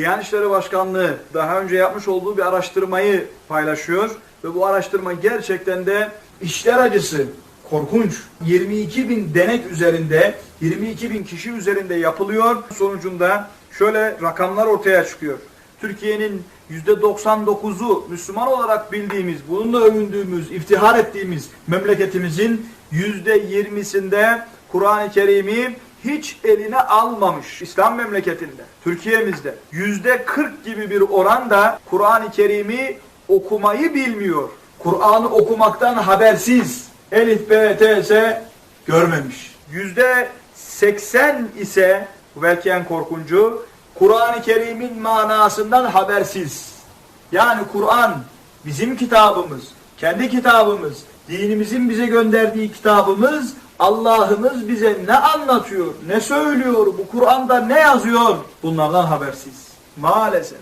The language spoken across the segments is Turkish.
Diyanet İşleri Başkanlığı daha önce yapmış olduğu bir araştırmayı paylaşıyor ve bu araştırma gerçekten de işler acısı, korkunç. 22 bin denek üzerinde, 22 bin kişi üzerinde yapılıyor. Sonucunda şöyle rakamlar ortaya çıkıyor. Türkiye'nin %99'u Müslüman olarak bildiğimiz, bununla övündüğümüz, iftihar ettiğimiz memleketimizin %20'sinde Kur'an-ı Kerim'i hiç eline almamış İslam memleketinde, Türkiye'mizde yüzde 40 gibi bir oranda Kur'an-ı Kerim'i okumayı bilmiyor. Kur'an'ı okumaktan habersiz. Elif, B, T, S görmemiş. Yüzde 80 ise belki en korkuncu Kur'an-ı Kerim'in manasından habersiz. Yani Kur'an bizim kitabımız, kendi kitabımız, dinimizin bize gönderdiği kitabımız, Allah'ımız bize ne anlatıyor, ne söylüyor, bu Kur'an'da ne yazıyor bunlardan habersiz. Maalesef.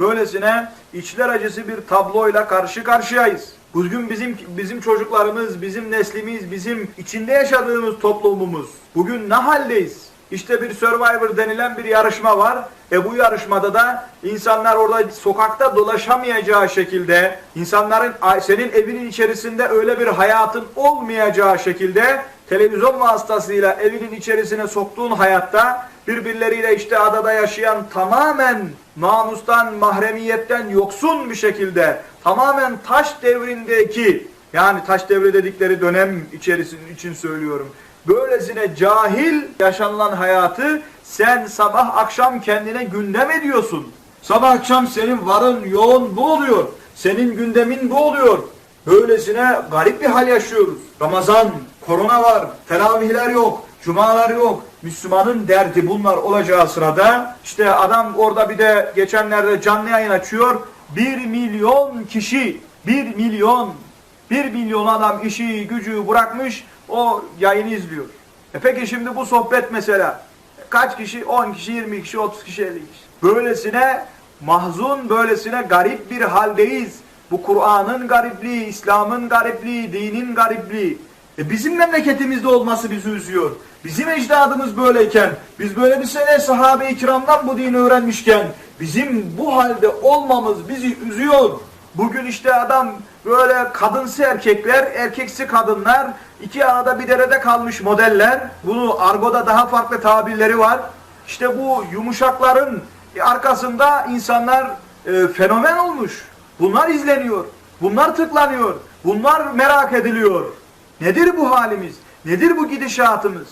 Böylesine içler acısı bir tabloyla karşı karşıyayız. Bugün bizim bizim çocuklarımız, bizim neslimiz, bizim içinde yaşadığımız toplumumuz bugün ne haldeyiz? İşte bir Survivor denilen bir yarışma var. E bu yarışmada da insanlar orada sokakta dolaşamayacağı şekilde, insanların senin evinin içerisinde öyle bir hayatın olmayacağı şekilde televizyon vasıtasıyla evinin içerisine soktuğun hayatta birbirleriyle işte adada yaşayan tamamen namustan, mahremiyetten yoksun bir şekilde tamamen taş devrindeki yani taş devri dedikleri dönem içerisinin için söylüyorum. Böylesine cahil yaşanılan hayatı sen sabah akşam kendine gündem ediyorsun. Sabah akşam senin varın yoğun bu oluyor. Senin gündemin bu oluyor. Böylesine garip bir hal yaşıyoruz. Ramazan, korona var, teravihler yok, cumalar yok. Müslümanın derdi bunlar olacağı sırada işte adam orada bir de geçenlerde canlı yayın açıyor. Bir milyon kişi, bir milyon, bir milyon adam işi gücü bırakmış o yayını izliyor. E peki şimdi bu sohbet mesela kaç kişi? 10 kişi, 20 kişi, 30 kişi, 50 kişi. Böylesine mahzun, böylesine garip bir haldeyiz. Bu Kur'an'ın garipliği, İslam'ın garipliği, dinin garipliği. E bizim memleketimizde olması bizi üzüyor. Bizim ecdadımız böyleyken, biz böyle bir sene sahabe-i kiramdan bu dini öğrenmişken, bizim bu halde olmamız bizi üzüyor. Bugün işte adam böyle kadınsı erkekler, erkeksi kadınlar, iki arada bir derede kalmış modeller. Bunu argoda daha farklı tabirleri var. İşte bu yumuşakların arkasında insanlar e, fenomen olmuş. Bunlar izleniyor. Bunlar tıklanıyor. Bunlar merak ediliyor. Nedir bu halimiz? Nedir bu gidişatımız?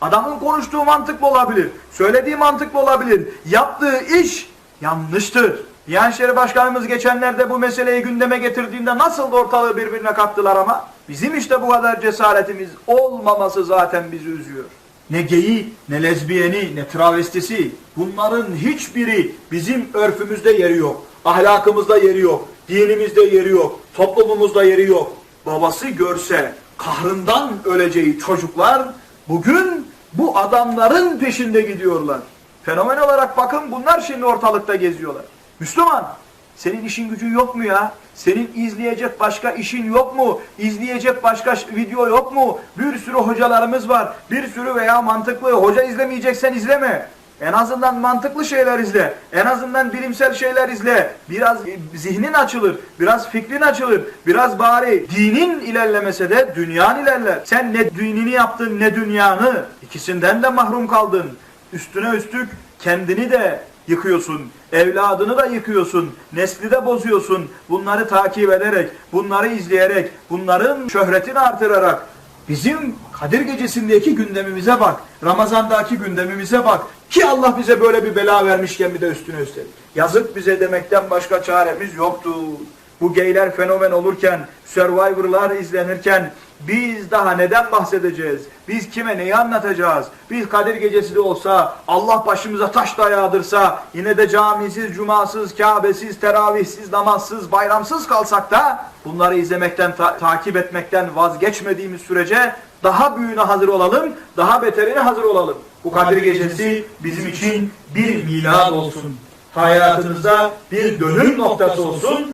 Adamın konuştuğu mantıklı olabilir. Söylediği mantıklı olabilir. Yaptığı iş yanlıştır. Diyanet İşleri Başkanımız geçenlerde bu meseleyi gündeme getirdiğinde nasıl ortalığı birbirine kattılar ama bizim işte bu kadar cesaretimiz olmaması zaten bizi üzüyor. Ne geyi, ne lezbiyeni, ne travestisi bunların hiçbiri bizim örfümüzde yeri yok. Ahlakımızda yeri yok. Dinimizde yeri yok. Toplumumuzda yeri yok. Babası görse kahrından öleceği çocuklar bugün bu adamların peşinde gidiyorlar. Fenomen olarak bakın bunlar şimdi ortalıkta geziyorlar. Müslüman senin işin gücün yok mu ya? Senin izleyecek başka işin yok mu? İzleyecek başka video yok mu? Bir sürü hocalarımız var. Bir sürü veya mantıklı hoca izlemeyeceksen izleme. En azından mantıklı şeyler izle. En azından bilimsel şeyler izle. Biraz zihnin açılır. Biraz fikrin açılır. Biraz bari dinin ilerlemese de dünyan ilerler. Sen ne dinini yaptın ne dünyanı. İkisinden de mahrum kaldın. Üstüne üstlük kendini de yıkıyorsun. Evladını da yıkıyorsun. Nesli de bozuyorsun. Bunları takip ederek, bunları izleyerek, bunların şöhretini artırarak bizim Kadir Gecesi'ndeki gündemimize bak. Ramazan'daki gündemimize bak. Ki Allah bize böyle bir bela vermişken bir de üstüne üstelik. Yazık bize demekten başka çaremiz yoktu. Bu geyler fenomen olurken, Survivor'lar izlenirken biz daha neden bahsedeceğiz? Biz kime neyi anlatacağız? Biz Kadir Gecesi de olsa, Allah başımıza taş da yağdırsa, yine de camisiz, cumasız, kâbesiz, teravihsiz, namazsız, bayramsız kalsak da bunları izlemekten, ta takip etmekten vazgeçmediğimiz sürece daha büyüğüne hazır olalım, daha beterine hazır olalım. Bu Kadir Gecesi bizim için bir milad olsun. Hayatımızda bir dönüm noktası olsun.